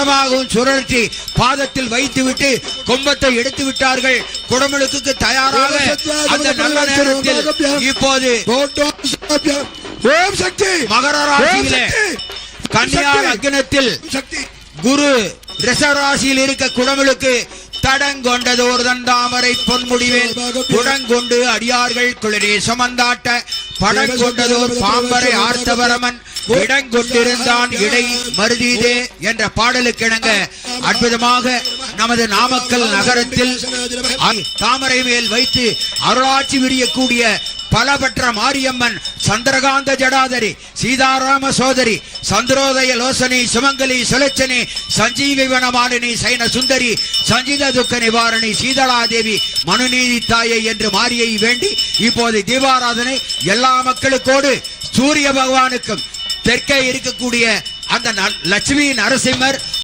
வடமாகவும் சுழற்றி பாதத்தில் வைத்துவிட்டு கொம்பத்தை எடுத்து விட்டார்கள் குடமுழுக்கு தயாராக அந்த நல்ல நேரத்தில் இப்போது ஓம் சக்தி மகர ஓம் ராசியிலே சக்தி கன்னியா சக்தி. லக்னத்தில் சக்தி குரு ரிஷராசியில் இருக்க குடமுழுக்கு தடங்கொண்டது ஒரு தண்டாமரை பொன்முடிவேல் குடங்கொண்டு அடியார்கள் குளிரே சுமந்தாட்ட படங்கொண்டதோர் பாம்பரை ஆர்த்தவரமன் இடங்கொண்டிருந்தான் இடை மருதீதே என்ற பாடலுக்கிணங்க அற்புதமாக நமது நாமக்கல் நகரத்தில் தாமரை மேல் வைத்து அருளாட்சி விரியக்கூடிய பலபற்ற மாரியம்மன் சந்திரகாந்த ஜடாதரி சீதாராம சோதரி சந்திரோதய லோசனி சுமங்கலி சுலச்சனி சஞ்சீவி வனமாலினி சைன சுந்தரி சஞ்சித துக்க நிவாரணி சீதளாதேவி மனுநீதி தாயை என்று மாரியை வேண்டி இப்போது தீபாராதனை எல்லா மக்களுக்கோடு சூரிய பகவானுக்கும் தெற்கே இருக்கக்கூடிய அந்த லட்சுமி நரசிம்மர்